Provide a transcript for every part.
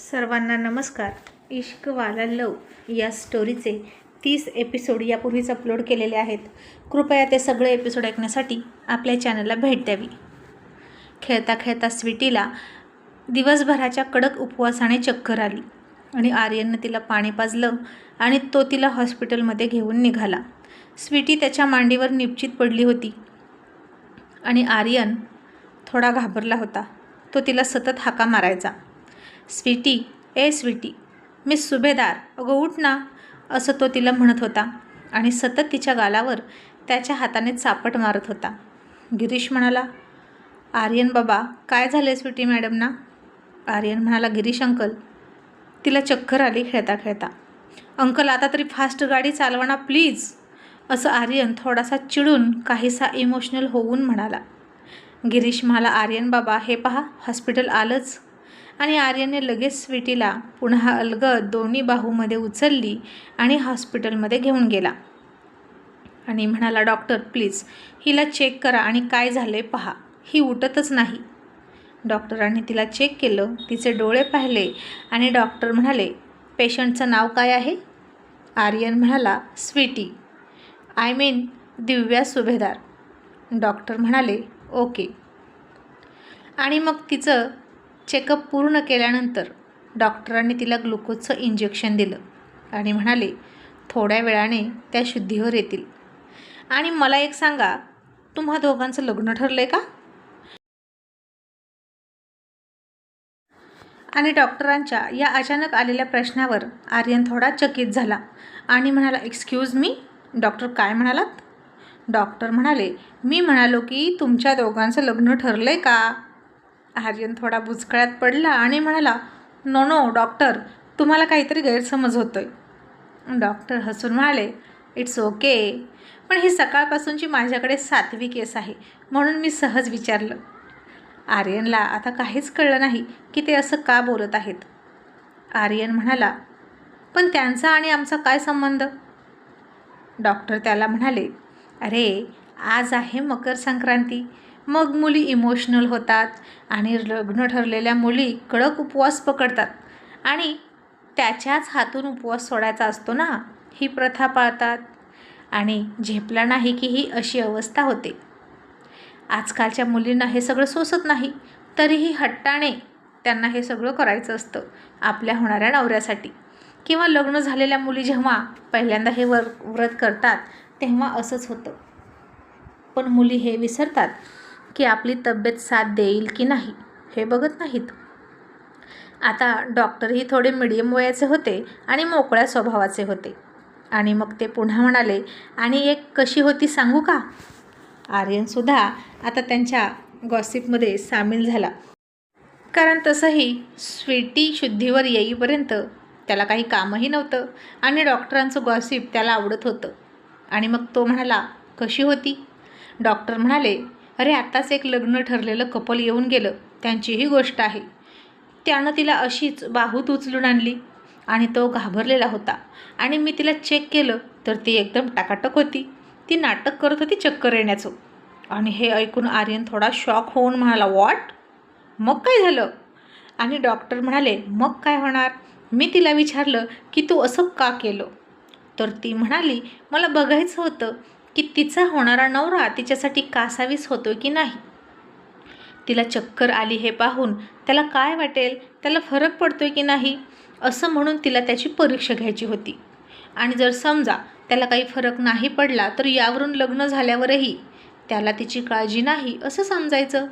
सर्वांना नमस्कार. इश्क वाला लव या स्टोरीचे तीस एपिसोड यापूर्वीच अपलोड केलेले आहेत. कृपया ते सगळे एपिसोड ऐकण्यासाठी आपल्या चॅनलला भेट द्यावी. खेळता खेळता स्वीटीला दिवसभराच्या कडक उपवासाने चक्कर आली आणि आर्यननं तिला पाणी पाजलं आणि तो तिला हॉस्पिटलमध्ये घेऊन निघाला. स्वीटी त्याच्या मांडीवर निपचित पडली होती आणि आर्यन थोडा घाबरला होता. तो तिला सतत हाका मारायचा. स्वीटी ए स्वीटी मिस सुभेदार अगं उठ ना असं तो तिला म्हणत होता आणि सतत तिच्या गालावर त्याच्या हाताने चापट मारत होता. गिरीश म्हणाला आर्यन बाबा काय झालं स्वीटी मॅडमना? आर्यन म्हणाला गिरीश अंकल तिला चक्कर आली खेळता खेळता. अंकल आता तरी फास्ट गाडी चालवा ना प्लीज. असं आर्यन थोडासा चिडून काहीसा इमोशनल होऊन म्हणाला. गिरीश म्हणाला आर्यन बाबा हे पहा हॉस्पिटल आलंच. आणि आर्यने लगेच स्वीटीला पुन्हा अलगद दोन्ही बाहूमध्ये उचलली आणि हॉस्पिटलमध्ये घेऊन गेला. आणि म्हणाला डॉक्टर प्लीज हिला चेक करा आणि काय झालं आहे पहा. ही उठतच नाही. डॉक्टरांनी तिला चेक केलं तिचे डोळे पाहिले आणि डॉक्टर म्हणाले पेशंटचं नाव काय आहे? आर्यन म्हणाला Sweety. I mean Divya Subhedar. Doctor म्हणाले ओके. आणि मग तिचं चेकअप पूर्ण केल्यानंतर डॉक्टरांनी तिला ग्लुकोजचं इंजेक्शन दिलं आणि म्हणाले थोड्या वेळाने त्या शुद्धीवर येतील. आणि मला एक सांगा तुम्हा दोघांचं लग्न ठरलं आहे का? आणि डॉक्टरांच्या या अचानक आलेल्या प्रश्नावर आर्यन थोडा चकित झाला आणि म्हणाला एक्सक्यूज मी डॉक्टर काय म्हणालात? डॉक्टर म्हणाले मी म्हणालो की तुमच्या दोघांचं लग्न ठरलं आहे का? आर्यन थोडा बुचकळ्यात पडला आणि म्हणाला नो नो डॉक्टर तुम्हाला काहीतरी गैरसमज होतोय. डॉक्टर हसून म्हणाले इट्स ओके पण ही सकाळपासूनची माझ्याकडे सातवी केस आहे म्हणून मी सहज विचारलं. आर्यनला आता काहीच कळलं नाही की ते असं का बोलत आहेत. आर्यन म्हणाला पण त्यांचा आणि आमचा काय संबंध? डॉक्टर त्याला म्हणाले अरे आज आहे मकर संक्रांती मग मुली इमोशनल होतात आणि लग्न ठरलेल्या मुली कडक उपवास पकडतात. आणि त्याच्याच हातून उपवास सोडायचा असतो ना ही प्रथा पाळतात. आणि झेपला नाही की ही अशी अवस्था होते. आजकालच्या मुलींना हे सगळं सोसत नाही तरीही हट्टाने त्यांना हे सगळं करायचं असतं आपल्या होणाऱ्या नवऱ्यासाठी. किंवा लग्न झालेल्या मुली जेव्हा पहिल्यांदा हे वर व्रत करतात तेव्हा असंच होतं. पण मुली हे विसरतात. की आपली तब्येत साथ देईल की नाही हे बघत नाहीत. आता डॉक्टरही थोडे मिडियम वयाचे होते आणि मोकळ्या स्वभावाचे होते. आणि मग ते पुन्हा म्हणाले आणि एक कशी होती सांगू का? आर्यनसुद्धा आता त्यांच्या गॉसिपमध्ये सामील झाला. कारण तसंही स्वीटी शुद्धीवर येईपर्यंत त्याला काही कामही नव्हतं आणि डॉक्टरांचं गॉसिप त्याला आवडत होतं. आणि मग तो म्हणाला कशी होती? डॉक्टर म्हणाले अरे आत्ताच एक लग्न ठरलेलं कपल येऊन गेलं. त्यांचीही गोष्ट आहे. त्यानं तिला अशीच बाहूत उचलून आणली आणि तो घाबरलेला होता. आणि मी तिला चेक केलं तर ती एकदम टाकाटक होती. ती नाटक करत होती चक्कर येण्याचं. आणि हे ऐकून आर्यन थोडा शॉक होऊन म्हणाला वॉट मग काय झालं? आणि डॉक्टर म्हणाले मग काय होणार? मी तिला विचारलं की तू असं का केलं? तर ती म्हणाली मला बघायचं होतं की तिचा होणारा नवरा तिच्यासाठी कासावीस होतो की नाही? तिला चक्कर आली हे पाहून त्याला काय वाटेल? त्याला फरक पडतोय की नाही? असं म्हणून तिला त्याची परीक्षा घ्यायची होती. आणि जर समजा त्याला काही फरक नाही पडला तर यावरून लग्न झाल्यावरही त्याला तिची काळजी नाही असं समजायचं.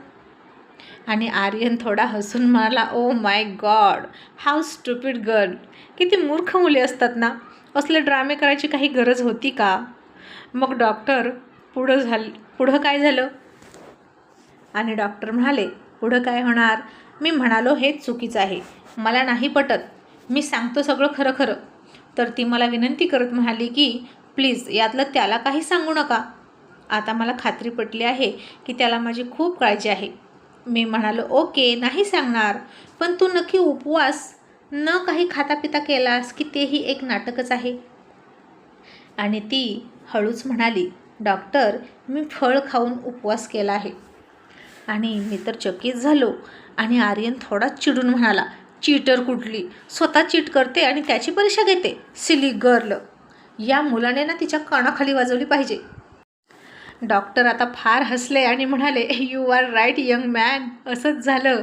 आणि आर्यन थोडा हसून म्हणाला ओ my god how stupid girl किती मूर्ख मुले असतात ना? असले ड्रामे करायची काही गरज होती का? मग डॉक्टर पुढं झालं पुढं काय झालं? आणि डॉक्टर म्हणाले पुढं काय होणार? मी म्हणालो हेच चुकीचं आहे. मला नाही पटत. मी सांगतो सगळं खरं खरं. तर ती मला विनंती करत म्हणाली की प्लीज यातलं त्याला काही सांगू नका. आता मला खात्री पटली आहे की त्याला माझी खूप काळजी आहे. मी म्हणालो ओके नाही सांगणार. पण तू नक्की उपवास न काही खातापिता केलास की तेही एक नाटकच आहे? आणि ती हळूच म्हणाली डॉक्टर मी फळ खाऊन उपवास केला आहे. आणि मी तर चकित झालो आणि आर्यन थोडा चिडून म्हणाला चीटर कुठली? स्वतः चीट करते आणि त्याची परीक्षा घेते. Silly girl. या मुलाने ना तिच्या कानाखाली वाजवली पाहिजे. डॉक्टर आता फार हसले आणि म्हणाले you are right young man असंच झालं.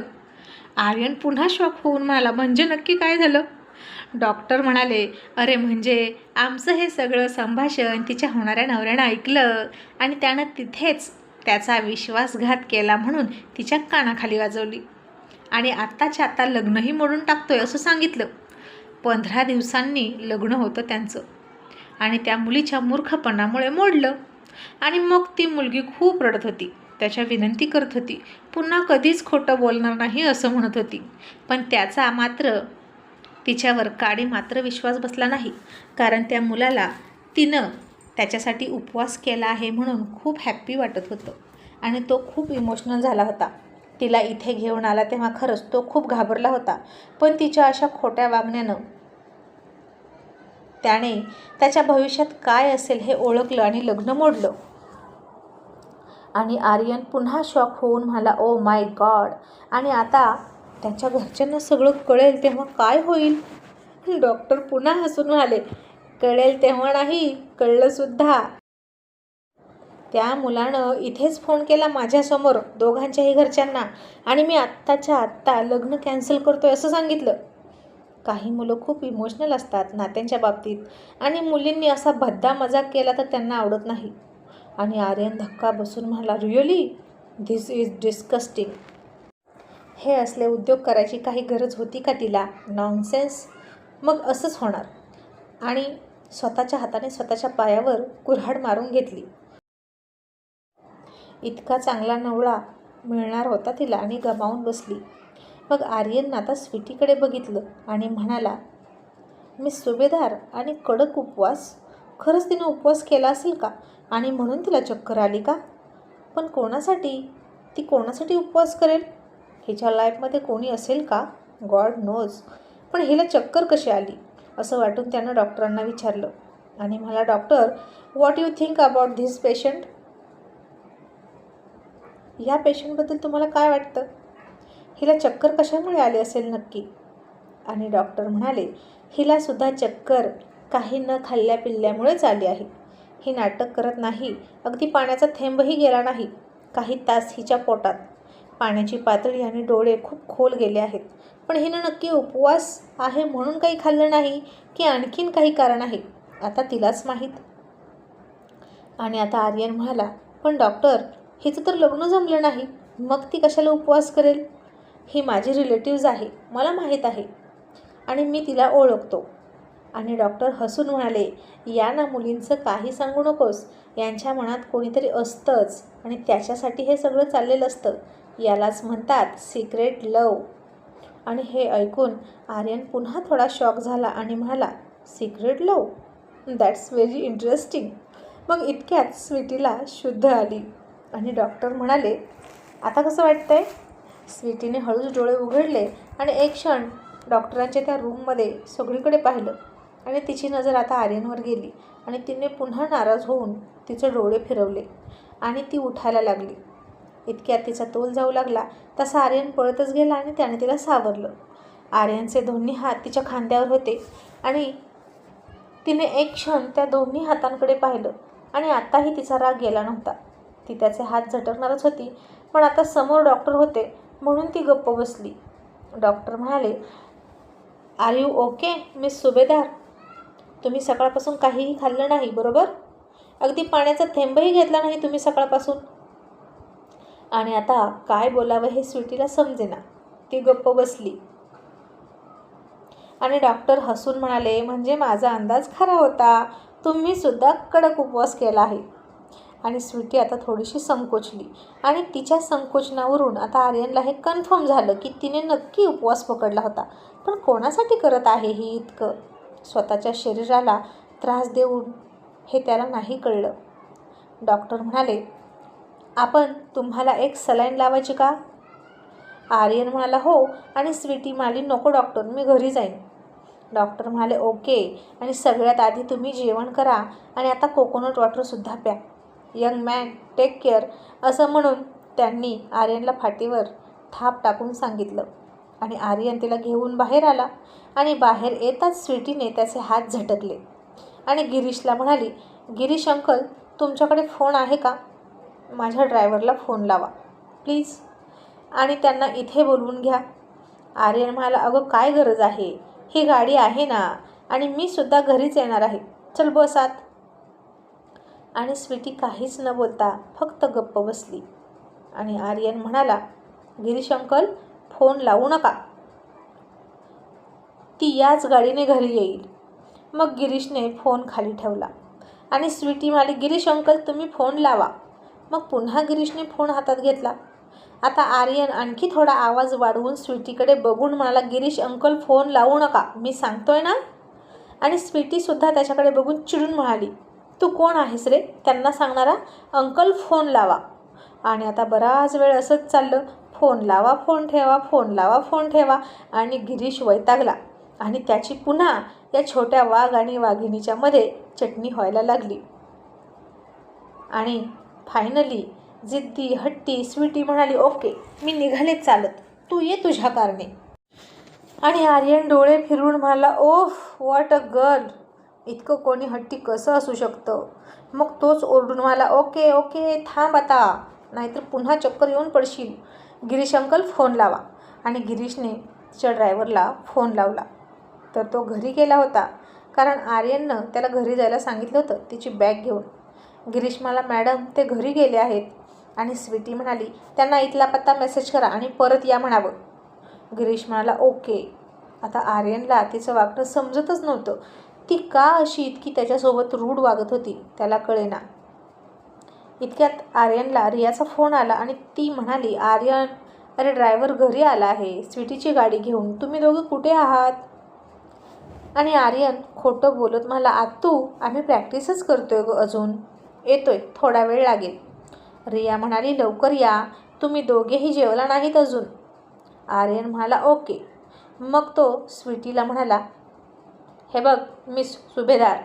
आर्यन पुन्हा शॉक होऊन म्हणाला म्हणजे नक्की काय झालं? डॉक्टर म्हणाले अरे म्हणजे आमचं हे सगळं संभाषण तिच्या होणाऱ्या नवऱ्यानं ऐकलं आणि त्यानं तिथेच त्याचा विश्वासघात केला म्हणून तिच्या कानाखाली वाजवली. आणि आत्ताच्या आत्ता लग्नही मोडून टाकतोय असं सांगितलं. पंधरा दिवसांनी लग्न होतं त्यांचं. आणि त्या मुलीच्या मूर्खपणामुळे मोडलं. आणि मग ती मुलगी खूप रडत होती. त्याच्या विनंती करत होती पुन्हा कधीच खोटं बोलणार नाही असं म्हणत होती. पण त्याचा मात्र तिच्यावर काडी मात्र विश्वास बसला नाही. कारण त्या मुलाला तिनं त्याच्यासाठी उपवास केला आहे म्हणून खूप हॅप्पी वाटत होतं. आणि तो खूप इमोशनल झाला होता. तिला इथे घेऊन आला तेव्हा खरंच तो खूप घाबरला होता. पण तिच्या अशा खोट्या वागण्यानं त्याने त्याच्या भविष्यात काय असेल हे ओळखलं आणि लग्न मोडलं. आणि आर्यन पुन्हा शॉक होऊन म्हणाला ओ माय गॉड आणि आता त्याच्या घरच्यांना सगळं कळेल तेव्हा काय होईल? डॉक्टर पुन्हा हसून आले कळेल तेव्हा नाही कळलं सुद्धा. त्या मुलानं इथेच फोन केला माझ्यासमोर दोघांच्याही घरच्यांना. आणि मी आत्ताच्या आत्ता लग्न कॅन्सल करतोय असं सांगितलं. काही मुलं खूप इमोशनल असतात नात्यांच्या बाबतीत आणि मुलींनी असा भद्दा मजाक केला तर त्यांना आवडत नाही. आणि आर्यन धक्का बसून म्हणाला रिअली? धिस इज डिस्कस्टिंग हे असले उद्योग करायची काही गरज होती का तिला? नॉनसेन्स मग असंच होणार. आणि स्वतःच्या हाताने स्वतःच्या पायावर कुऱ्हाड मारून घेतली. इतका चांगला नवळा मिळणार होता तिला आणि गमावून बसली. मग आर्यन आता स्वीटीकडे बघितलं आणि म्हणाला मी सुभेदार आणि कडक उपवास? खरंच तिनं उपवास केला असेल का? आणि म्हणून तिला चक्कर आली का? पण कोणासाठी? ती कोणासाठी उपवास करेल? हिच्या लाईफमध्ये कोणी असेल का? God knows. पण हिला चक्कर कशी आली? असं वाटून त्यानं डॉक्टरांना विचारलं. आणि मला doctor what you think about this patient या पेशंटबद्दल तुम्हाला काय वाटतं? हिला चक्कर कशामुळे आली असेल नक्की? आणि डॉक्टर म्हणाले हिलासुद्धा चक्कर काही न खाल्ल्या पिल्ल्यामुळेच आली आहे. ही नाटक करत नाही. अगदी पाण्याचा थेंबही गेला नाही. काही तास हिच्या पोटात पाण्याची पातळी आणि डोळे खूप खोल गेले आहेत. पण हिनं नक्की उपवास आहे म्हणून काही खाल्लं नाही की आणखीन काही कारण आहे? आता तिलाच माहीत. आणि आता आर्यन म्हणाला पण डॉक्टर हिचं तर लग्न जमलं नाही. मग ती कशाला उपवास करेल? ही माझी रिलेटिव्ज आहे मला माहीत आहे. आणि मी तिला ओळखतो. आणि डॉक्टर हसून म्हणाले या ना मुलींचं काही सांगू नकोस. यांच्या मनात कोणीतरी असतंच आणि त्याच्यासाठी हे सगळं चाललेलं असतं. यालाच म्हणतात सिक्रेट लव आणि हे ऐकून आर्यन पुन्हा थोडा शॉक झाला आणि म्हणाला secret love that's very interesting मग इतक्यात स्वीटीला शुद्ध आली. आणि डॉक्टर म्हणाले आता कसं वाटतंय? स्वीटीने हळूच डोळे उघडले आणि एक क्षण डॉक्टरांच्या त्या रूममध्ये सगळीकडे पाहिलं आणि तिची नजर आता आर्यनवर गेली आणि तिने पुन्हा नाराज होऊन तिचे डोळे फिरवले आणि ती उठायला लागली. इतक्यात तिचा तोल जाऊ लागला तसा आर्यन पळतच गेला आणि त्याने तिला सावरलं. आर्यनचे दोन्ही हात तिच्या खांद्यावर होते आणि तिने एक क्षण त्या दोन्ही हातांकडे पाहिलं आणि आत्ताही तिचा राग गेला नव्हता. ती त्याचे हात झटकणारच होती पण आता समोर डॉक्टर होते म्हणून ती गप्प बसली. डॉक्टर म्हणाले are you okay miss Subhedar तुम्ही सकाळपासून काहीही खाल्लं नाही बरोबर? अगदी पाण्याचा थेंबही घेतला नाही तुम्ही सकाळपासून? आणि आता काय बोलावं हे स्वीटीला समजेना. ती गप्प बसली. आणि डॉक्टर हसून म्हणाले म्हणजे माझा अंदाज खरा होता. तुम्ही सुद्धा कडक उपवास केला आहे. आणि स्वीटी आता थोडीशी संकोचली. आणि तिच्या संकोचनावरून आता आर्यनला हे कन्फर्म झालं की तिने नक्की उपवास पकडला होता. पण कोणासाठी करत आहे ही इतकं? स्वतःच्या शरीराला त्रास देऊन हे त्याला नाही कळलं. डॉक्टर म्हणाले आपण तुम्हाला एक सलाईन लावायची का? आर्यन म्हणाला हो. आणि स्वीटी म्हणाली नको डॉक्टर मी घरी जाईन. डॉक्टर म्हणाले ओके. आणि सगळ्यात आधी तुम्ही जेवण करा आणि आता कोकोनट वॉटरसुद्धा प्या. यंग मॅन टेक केअर असं म्हणून त्यांनी आर्यनला फाटीवर थाप टाकून सांगितलं. आणि आर्यन तिला घेऊन बाहेर आला आणि बाहेर येताच स्वीटीने त्याचे हात झटकले. आणि गिरीशला म्हणाली गिरीश अंकल तुमच्याकडे फोन आहे का? माझ्या ड्रायव्हरला फोन लावा. प्लीज. आणि त्यांना इथे बोलवून घ्या. आर्यन म्हणाला अगं काय गरज आहे? ही गाडी आहे ना? आणि मी सुद्धा घरीच येणार आहे. चल बस आत. आणि स्वीटी काहीच न बोलता फक्त गप्प बसली. आणि आर्यन म्हणाला गिरीश अंकल फोन लावू नका. ती याच गाडीने घरी येईल. मग गिरीशने फोन खाली ठेवला. आणि स्वीटी म्हणाली गिरीश अंकल तुम्ही फोन लावा. मग पुन्हा गिरीशने फोन हातात घेतला. आता आर्यन आणखी थोडा आवाज वाढवून स्वीटीकडे बघून म्हणाला गिरीश अंकल फोन लावू नका. मी सांगतोय ना? आणि स्वीटीसुद्धा त्याच्याकडे बघून चिडून म्हणाली तू कोण आहेस रे? त्यांना सांगणारा? अंकल फोन लावा. आणि आता बराच वेळ असंच चाललं. फोन लावा फोन ठेवा फोन लावा फोन ठेवा. आणि गिरीश वैतागला. आणि त्याची पुन्हा या छोट्या वाघ आणि वाघिणीच्या मध्ये चटणी व्हायला लागली. आणि फायनली जिद्दी हट्टी स्वीटी म्हणाली ओके मी निघाले चालत. तू ये तुझ्या कारणे आणि आर्यन डोळे फिरून म्हणाला ओफ वॉट अ गर्ल इतकं कोणी हट्टी कसं असू शकतं? मग तोच ओरडून म्हणाला ओके ओके थांब आता. नाहीतर पुन्हा चक्कर येऊन पडशील. गिरीश अंकल फोन लावा. आणि गिरीशने तिच्या ड्रायव्हरला फोन लावला. तर तो घरी गेला होता. कारण आर्यननं त्याला घरी जायला सांगितलं होतं. तिची बॅग घेऊन. गिरीशमाला मॅडम ते घरी गेले आहेत. आणि स्वीटी म्हणाली त्यांना इथला पत्ता मेसेज करा आणि परत या म्हणावं. गिरीश म्हणाला ओके. आता आर्यनला तिचं वागणं समजतच नव्हतं. ती का अशी इतकी त्याच्यासोबत रूढ वागत होती त्याला कळेना. इतक्यात आर्यनला रियाचा फोन आला आणि ती म्हणाली आर्यन अरे ड्रायव्हर घरी आला आहे. स्वीटीची गाडी घेऊन तुम्ही दोघं कुठे आहात? आणि आर्यन खोटं बोलत मला आत्तू आम्ही प्रॅक्टिसच करतोय ग अजून. येतोय थोडा वेळ लागेल. रिया म्हणाली लवकर या. तुम्ही दोघेही जेवला नाहीत अजून. आर्यन म्हणाला ओके. मग तो स्वीटीला म्हणाला हे बघ मिस सुभेदार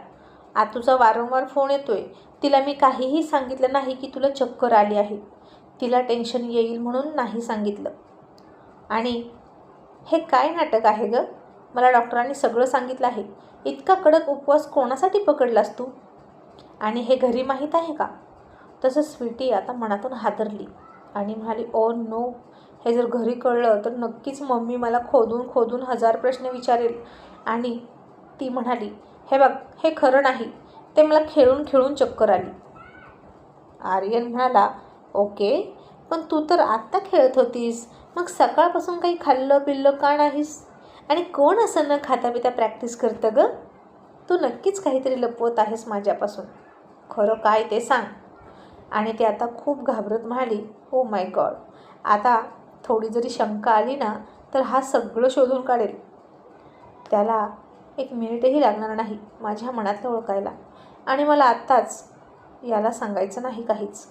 आतूचा वारंवार फोन येतोय. तिला मी काहीही सांगितलं नाही की तुला चक्कर आली आहे. तिला टेन्शन येईल म्हणून नाही सांगितलं. आणि हे काय नाटक आहे गं? मला डॉक्टरांनी सगळं सांगितलं आहे. इतका कडक उपवास कोणासाठी पकडलास तू? आणि हे घरी माहीत आहे का? तसं स्वीटी आता मनातून हादरली आणि म्हणाली ओ नो हे जर घरी कळलं तर नक्कीच मम्मी मला खोदून खोदून हजार प्रश्न विचारेल. आणि ती म्हणाली हे बघ हे खरं नाही ते मला खेळून खेळून चक्कर आली. आर्यन म्हणाला ओके पण तू तर आत्ता खेळत होतीस मग सकाळपासून काही खाल्लं पिल्लं का नाहीस? आणि कोण असं न खाता पिता प्रॅक्टिस करतं गं? तू नक्कीच काहीतरी लपवत आहेस माझ्यापासून. खरं काय ते सांग. आणि ती आता खूप घाबरत म्हणाली हो माय गॉड आता थोडी जरी शंका आली ना तर हा सगळं शोधून काढेल. त्याला एक मिनिटही लागणार नाही माझ्या मनातलं ओळखायला. आणि मला आत्ताच याला सांगायचं नाही काहीच.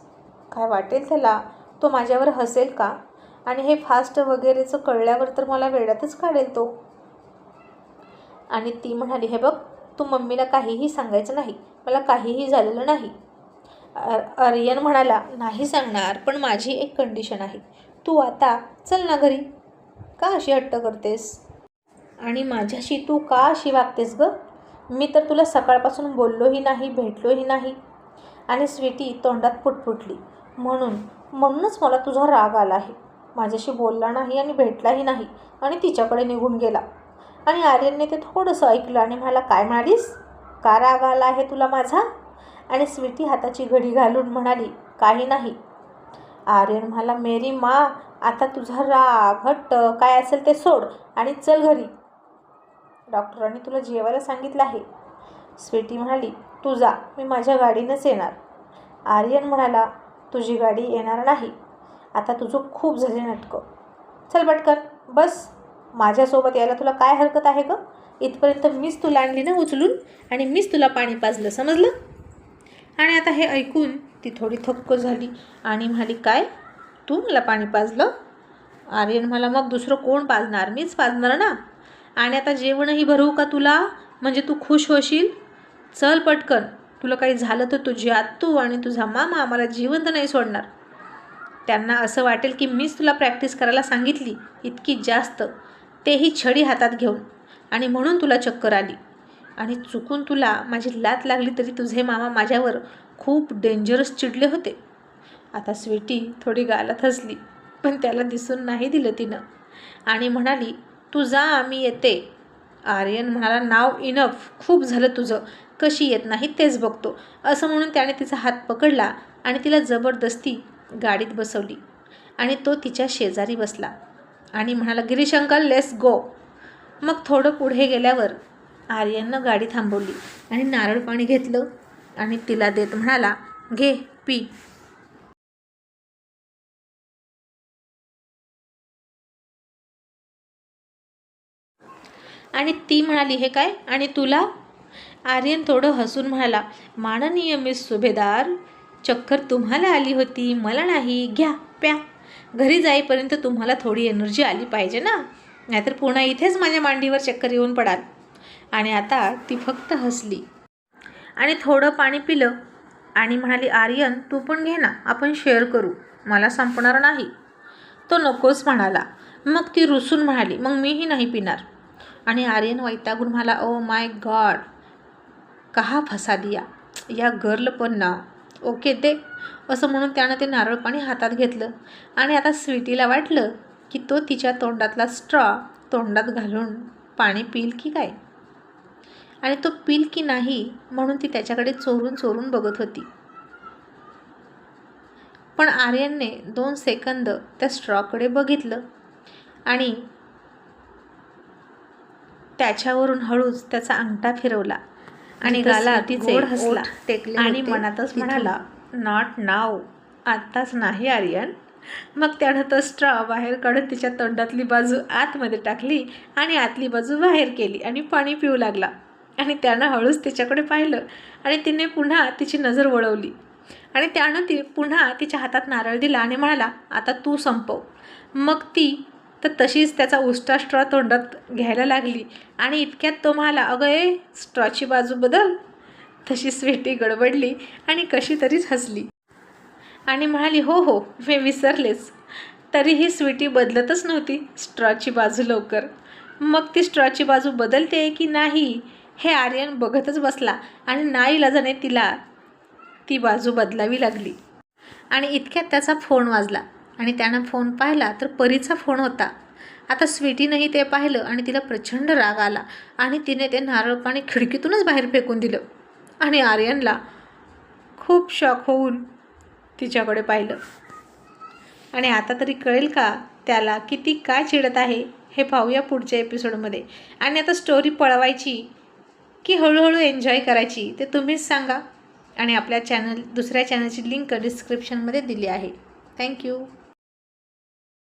काय वाटेल त्याला? तो माझ्यावर हसेल का? आणि हे फास्ट वगैरेचं कळल्यावर तर मला वेळातच काढेल तो. आणि ती म्हणाली हे बघ तू मम्मीला काहीही सांगायचं नाही. मला काहीही झालेलं नाही. आर्यन म्हणाला नाही सांगणार पण माझी एक कंडिशन आहे. तू आता चल ना घरी. का अशी हट्ट करतेस? आणि माझ्याशी तू का अशी वागतेस गं? मी तर तुला सकाळपासून बोललोही नाही भेटलोही नाही. आणि स्वीटी तोंडात फुटफुटली म्हणून म्हणूनच मला तुझा राग आला आहे. माझ्याशी बोलला नाही आणि भेटलाही नाही. आणि तिच्याकडे निघून गेला. आणि आर्यनने ते थोडंसं ऐकलं आणि मला काय म्हणालीस? का राग आला आहे तुला माझा? आणि स्वीटी हाताची घडी घालून म्हणाली काही नाही. आर्यन म्हणाला मेरी मा आता तुझा राग हट्ट काय असेल ते सोड आणि चल घरी. डॉक्टरांनी तुला जेवायला सांगितलं आहे. स्वीटी म्हणाली तू जा मी माझ्या गाडीनंच येणार. आर्यन म्हणाला तुझी गाडी येणार नाही. आता तुझं खूप झाले नाटकं. चल पटकन बस. माझ्यासोबत यायला तुला काय हरकत आहे गं? इथपर्यंत मीच तुला आणली ना उचलून आणि मीच तुला पाणी पाजलं समजलं? आणि आता हे ऐकून ती थोडी थक्क झाली आणि म्हणाली काय? तू मला पाणी पाजलं? आर्यन मला मग दुसरं कोण पाजणार? मीच पाजणार ना? आणि आता जेवणही भरवू का तुला? म्हणजे तू खुश होशील? चल पटकन. तुला काही झालं तर तुझी आत्तू आणि तुझा मामा आम्हाला जिवंत नाही सोडणार. त्यांना असं वाटेल की मीच तुला प्रॅक्टिस करायला सांगितली इतकी जास्त. तेही छडी हातात घेऊन. आणि म्हणून तुला चक्कर आली. आणि चुकून तुला माझी लात लागली तरी तुझे मामा माझ्यावर खूप डेंजरस चिडले होते. आता स्वीटी थोडी गालात हसली पण त्याला दिसून नाही दिलं तिनं. आणि म्हणाली तू जा आम्ही येते. आर्यन म्हणाला नाव इनफ खूप झालं तुझं. कशी येत नाही तेच बघतो. असं म्हणून त्याने तिचा हात पकडला आणि तिला जबरदस्ती गाडीत बसवली. आणि तो तिच्या शेजारी बसला. आणि म्हणाला गिरीश अंकल लेस गो मग थोडं पुढे गेल्यावर आर्यननं गाडी थांबवली आणि नारळ पाणी घेतलं आणि तिला देत म्हणाला घे पी. आणि ती म्हणाली हे काय? आणि तुला? आर्यन थोडं हसून म्हणाला माननीय मिस सुभेदार चक्कर तुम्हाला आली होती मला नाही घ्या प्या. घरी जाईपर्यंत तुम्हाला थोडी एनर्जी आली पाहिजे ना. नाहीतर पुन्हा इथेच माझ्या मांडीवर चक्कर येऊन पडाल. आणि आता ती फक्त हसली. आणि थोडं पाणी पिलं आणि म्हणाली आर्यन तू पण घे ना आपण शेअर करू. मला संपणार नाही. तो नकोच म्हणाला. मग ती रुसून म्हणाली मग मीही नाही पिणार. आणि आर्यन वैतागून म्हणाला ओ माय गॉड कहा फसा दिया? या गर्ल पण ना. ओके दे. असं म्हणून त्यानं ते नारळ पाणी हातात घेतलं. आणि आता स्वीटीला वाटलं की तो तिच्या तोंडातला स्ट्रॉ तोंडात घालून पाणी पिल की काय? आणि तो पिल की नाही म्हणून ती त्याच्याकडे चोरून चोरून बघत होती. पण आर्यनने दोन सेकंद त्या स्ट्रॉकडे बघितलं आणि त्याच्यावरून हळूच त्याचा अंगठा फिरवला आणि गाला गोड हसला टेकले आणि मनातच म्हणाला नॉट नाव आत्ताच नाही आर्यन. मग त्यानं तो स्ट्रॉ बाहेर काढून तिच्या तोंडातली बाजू आतमध्ये टाकली आणि आतली बाजू बाहेर केली आणि पाणी पिऊ लागला. आणि त्यानं हळूच तिच्याकडे पाहिलं आणि तिने पुन्हा तिची नजर वळवली. आणि त्यानं ती पुन्हा तिच्या हातात नारळ दिला आणि म्हणाला आता तू संपव. मग ती तर तशीच त्याचा उष्टा स्ट्रॉ तोंडात घ्यायला लागली आणि इतक्यात तो म्हणाला अगं ए स्ट्रॉची बाजू बदल. तशी स्वेटी गडबडली आणि कशी तरीच हसली. आणि म्हणाली हो हो मी विसरलेच. तरीही स्वीटी बदलतच नव्हती स्ट्रॉची बाजू लवकर. मग ती स्ट्रॉची बाजू बदलते की नाही हे आर्यन बघतच बसला आणि नाईलाजाने तिला ती बाजू बदलावी लागली. आणि इतक्यात त्याचा फोन वाजला आणि त्यानं फोन पाहिला तर परीचा फोन होता. आता स्वीटीनंही ते पाहिलं आणि तिला प्रचंड राग आला आणि तिने ते नारळ पाणी खिडकीतूनच बाहेर फेकून दिलं. आणि आर्यनला खूप शॉक होऊन तिच्याकडे पाहिलं. आणि आता तरी कळेल का त्याला किती काय चिडत आहे हे पाहूया पुढच्या एपिसोडमध्ये. आणि आता स्टोरी पळवायची की हळूहळू एन्जॉय करायची ते तुम्हीच सांगा. आणि आपल्या चॅनल दुसऱ्या चॅनलची लिंक डिस्क्रिप्शनमध्ये दिली आहे. थँक्यू